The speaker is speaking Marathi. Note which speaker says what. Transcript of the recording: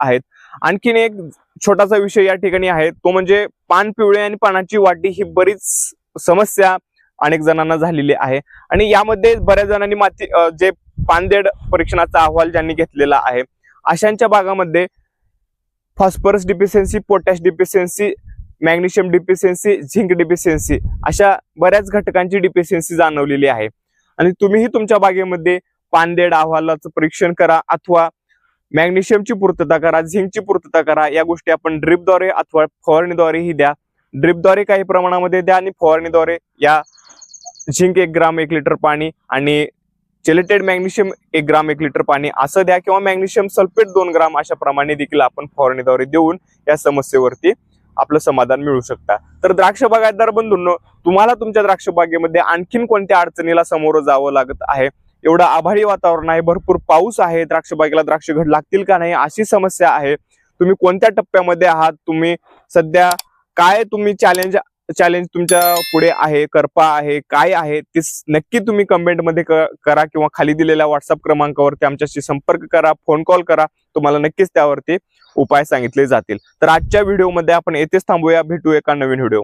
Speaker 1: आहेत. आणखीन एक छोटासा विषय या ठिकाणी आहे. तो म्हणजे पान पिवळे आणि पानाची वाटी ही बरीच समस्या अनेक जणांना झालेली आहे. आणि यामध्ये बऱ्याच जणांनी माती जे पानदेड परीक्षणाचा अहवाल ज्यांनी घेतलेला आहे अशांच्या भागामध्ये phosphorus deficiency potash deficiency magnesium deficiency zinc deficiency अशा बऱ्याच घटकांची डिफिशियन्सी जाणवलेली आहे. आणि तुम्हीही तुमच्या बागेमध्ये पानदेड अहवालाचं परीक्षण करा अथवा मॅग्नेशियमची पूर्तता करा झिंकची पूर्तता करा या गोष्टी आपण ड्रिपद्वारे अथवा फवारणीद्वारेही द्या. ड्रिपद्वारे काही प्रमाणामध्ये द्या आणि फवारणीद्वारे या झिंक एक ग्राम एक लिटर पाणी आणि चिलेटेड मॅग्नेशियम एक ग्राम एक लिटर पाणी असं द्या किंवा मॅग्नेशियम सल्फेट दोन ग्राम अशा प्रमाणे देखील आपण फवारणीद्वारे देऊन या समस्येवरती आपलं समाधान मिळू शकता. तर द्राक्ष बागायतदार बंधूंनो तुम्हाला तुमच्या द्राक्ष बागेमध्ये आणखीन कोणत्या अडचणीला सामोरं जावं लागत आहे? एवढं आभाळी वातावरण आहे भरपूर पाऊस आहे द्राक्ष बागेला द्राक्ष घड लागतील का नाही अशी समस्या आहे. तुम्ही कोणत्या टप्प्यामध्ये आहात? तुम्ही सध्या काय तुम्ही चॅलेंज चॅलेंज तुमच्यापुढे आहे करपा आहे काय आहे? ते नक्की तुम्ही कमेंटमध्ये क- करा किंवा खाली दिलेल्या व्हॉट्सअप क्रमांकावरती आमच्याशी संपर्क करा फोन कॉल करा. तुम्हाला नक्कीच त्यावरती उपाय सांगितले जातील. तर आजच्या व्हिडिओमध्ये आपण येथेच थांबूया. भेटू एका नवीन व्हिडिओ